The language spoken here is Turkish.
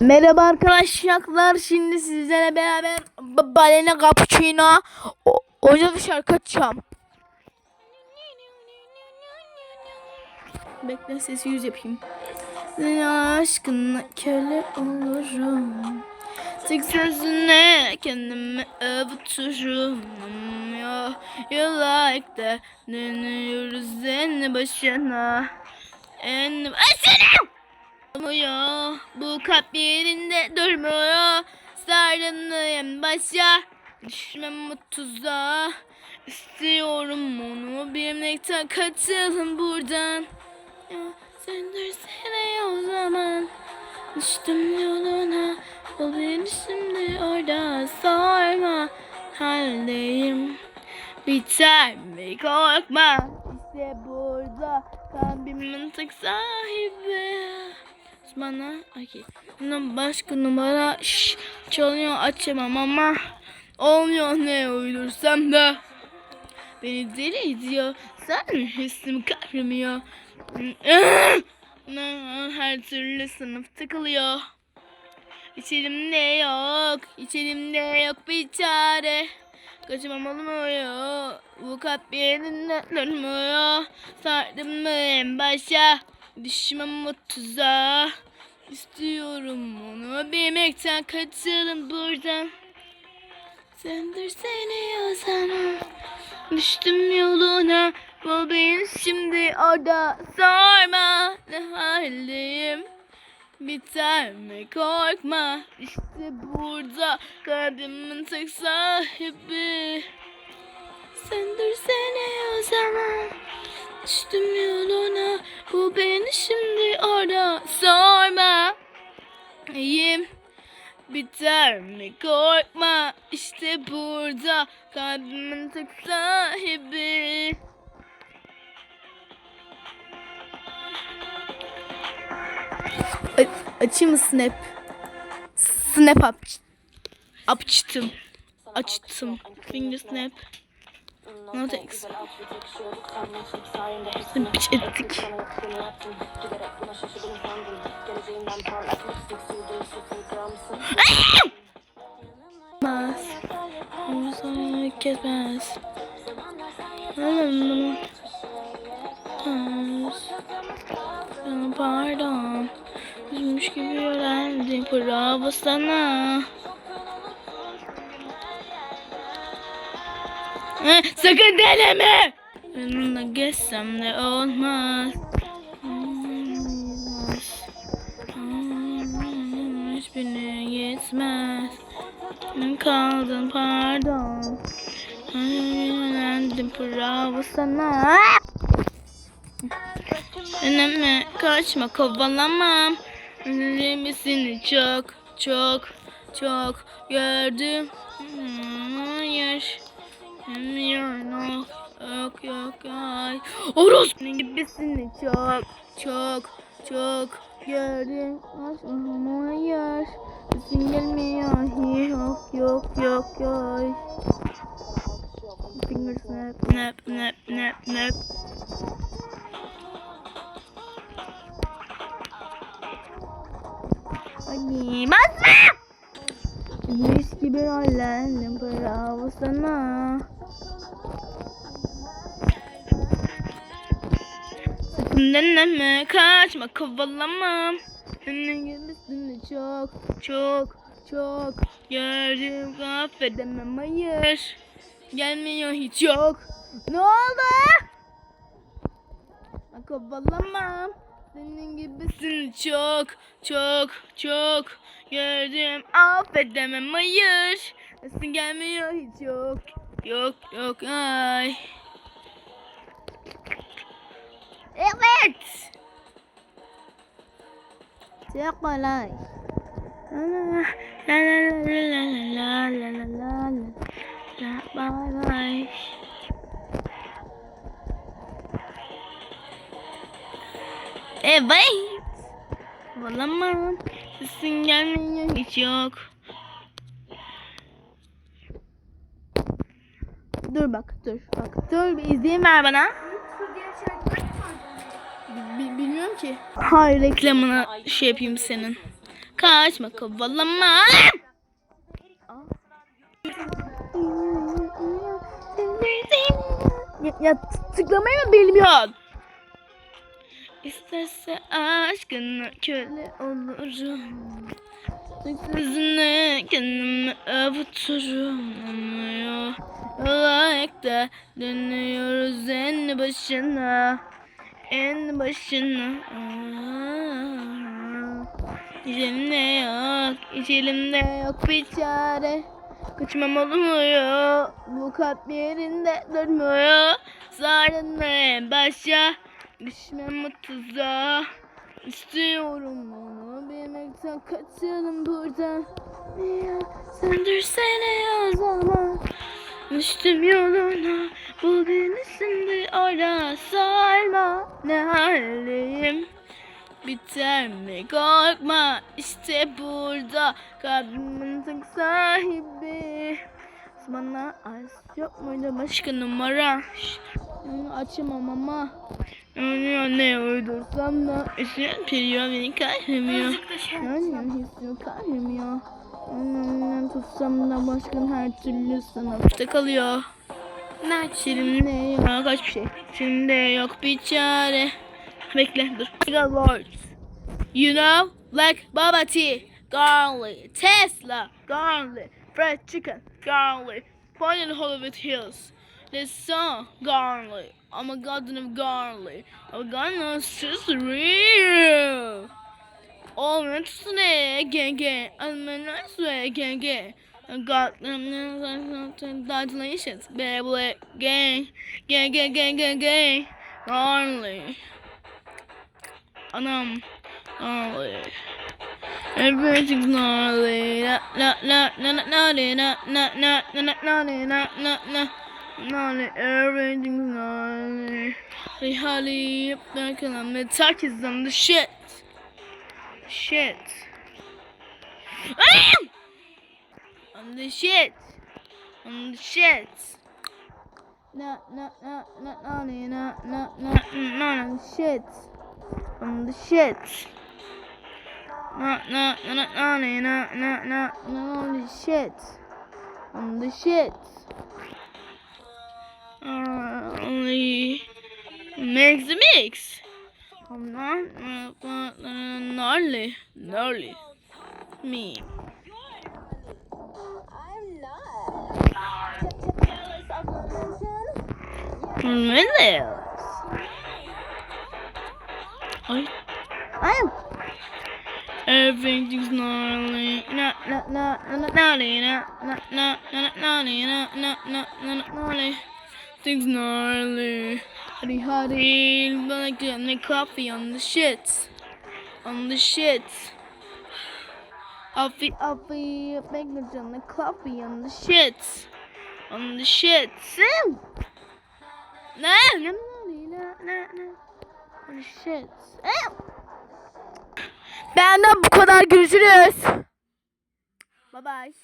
Merhaba arkadaşlar. Şimdi sizlerle beraber B- balena cappuccino oynadı şarkı açacağım. Bekle sesi yüz yapayım. Senin aşkınla köle olurum. Tek sözüne kendimi avuturum. Ya, you like that. Dönüyoruz en başına. En başına. Durmuyor. Bu kalp yerinde durmuyor. Sarılıyım başa. Düşmem bu tuzağa. İstiyorum onu birlikte kaçalım buradan. Ya sen dursana o zaman. Düştüm yoluna. Ol beni şimdi orada sorma. Haldeyim. Biter mi korkma. İşte burada kalbimin tek sahibi. Bana başka numara şş, çalıyor açamam ama olmuyor ne uydursam da beni deli ediyor. Sen hissim kahrımıyor. Her türlü sınıf takılıyor. İçerimde yok, içerimde yok bir çare. Kaçamam olmuyor, bu kalp yerinde durmuyor. Sardım mı en başa, düşmem o tuzağa. İstiyorum onu bilmekten kaçalım buradan. Sendir seni o zaman. Düştüm yoluna, bu beni şimdi orada sorma ne haldeyim. Biter mi korkma işte burada kalbimin tek sahibi Sendir seni o zaman Düştüm yoluna bu beni şimdi orada sorma İyiyim Biter mi korkma işte burada kalbimin tek sahibi A- açayım mı snap? Snap aç açtım. Açtım. Finger snap. Not X. Piç ettik. Mas. Bunu kesmez. Pardon. Üzmüş gibi öğrendim. Bravo sana. Sakın deneme. Yanına geçsem de olmaz. Olmaz. Hiçbirine yetmez. Ben kaldım pardon. Öğrendim bravo sana. Öneme kaçma kovalamam. Seni çok çok çok gördüm. Hayır. Bilmiyorum. Yok yok ay. Orospu gibisini çok çok çok gördüm. Ama hayır. Sesin gelmiyor. Yok yok yok yok. Finger snap snap snap snap snap. Hadi basma. Mis gibi rollendim bravo sana. Deneme kaçma kovalamam. Gibisini çok çok çok gördüm affedemem hayır. Gelmiyor hiç yok. Ne oldu? Kovalamam. Senin gibisin çok çok çok gördüm affedemem hayır. Sesin gelmiyor hiç yok. Yok yok ay. Evet. Çok kolay. La la la la la la la la la la bye bye. Evet. Olamam. Sesin gelmiyor hiç yok. Dur bak dur bak dur bir izleyin ver bana. Bi- bilmiyorum ki. Hayır reklamını şey yapayım senin. Kaçma kovalama. Ya, ya tıklamayı mı bilmiyorsun? İsterse aşkına köle olurum. Sözüne kendimi avuturum anlıyor. Ayakta dönüyoruz en başına. En başına. İçelimde yok, içelimde yok bir çare. Kaçmam olmuyor, bu kalp yerinde durmuyor. En başa, düşmem o tuzağa. İstiyorum onu bilmekten kaçalım buradan. Ya söndürsene o zaman. Düştüm yoluna, bul beni şimdi ara sarma. Ne haldeyim? Biter mi? Korkma işte burada. Kalbimin tek sahibi. Bana az yok muydu? Başka numara. Onu açamam ama. Yani ne uydursam da. Eşin periyor beni kahremiyor. Yani hissim kahremiyor. Onunla tutsam da başka her türlü sınıfta kalıyor Şimdi yok bir şey Şimdi yok bir çare Bekle dur. You know, like bubble tea, garlic, Tesla, garlic, fried chicken, garlic, point in Hollywood Hills. This song, garlic. I'm a garden of garlic. I'm gonna just real. That's the gang gang. I'm a nice way gang gang. Got them congratulations, baby. Gang, gang, gang, gang, gang, gang. Garlic. Anam. Gnarly. Everything's gnarly. Na na na na na gnarly. Na na na na na gnarly. Na na na gnarly. Everything's gnarly. Hey, Holly, back and I'm is on the shit. Shit. Ah! On the shit. On the shit. Na na na na gnarly. Na na na na na shit on the shit. No, no, no, no, no, no, no, no, no, the shit. On the shit. Uh, only mix the mix. I'm not, uh, uh, gnarly, gnarly. Me. Oh. Everything's gnarly. No, no, no, no, no, gnarly. No, no, no, no, gnarly. No, no, no, no, gnarly. Things gnarly. Huddy, huddy. Like getting the coffee on the shits. On the shits. Offy, offy. Fingers on the coffee on the shits. On the shits. No, no, no, no, no. Shit. Benden bu kadar görüşürüz. Bye bye.